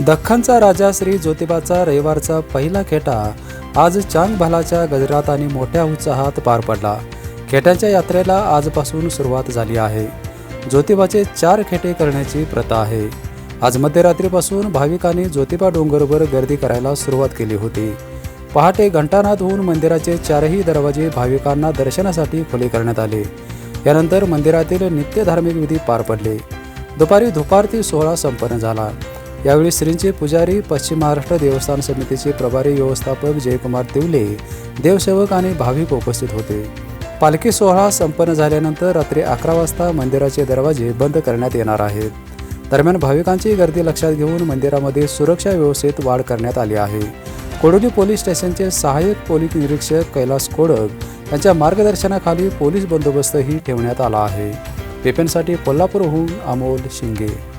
दख्खनचा राजा श्री ज्योतिबाचा रविवारचा पहिला खेटा आज चांग भलाच्या गजरात आणि मोठ्या उत्साहात पार पडला. खेट्याच्या यात्रेला आजपासून सुरुवात झाली आहे. ज्योतिबाचे चार खेटे करण्याची प्रथा आहे. आज मध्यरात्रीपासून भाविकांनी ज्योतिबा डोंगरवर गर्दी करायला सुरुवात केली होती. पहाटे घंटानाथ होऊन मंदिराचे चारही दरवाजे भाविकांना दर्शनासाठी खुले करण्यात आले. यानंतर मंदिरातील नित्य धार्मिक विधी पार पडले. दुपारी धुपारती सोहळा संपन्न झाला. यावेळी श्रींचे पुजारी पश्चिम महाराष्ट्र देवस्थान समितीचे प्रभारी व्यवस्थापक जयकुमार तिवले देवसेवक आणि भाविक उपस्थित होते. पालखी सोहळा संपन्न झाल्यानंतर रात्री अकरा वाजता मंदिराचे दरवाजे बंद करण्यात येणार आहेत. दरम्यान भाविकांची गर्दी लक्षात घेऊन मंदिरामध्ये सुरक्षा व्यवस्थेत वाढ करण्यात आली आहे. कोडोली पोलीस स्टेशनचे सहाय्यक पोलीस निरीक्षक कैलास कोडक यांच्या मार्गदर्शनाखाली पोलीस बंदोबस्तही ठेवण्यात आला आहे. पेपेनसाठी कोल्हापूरहून अमोल शिंगे.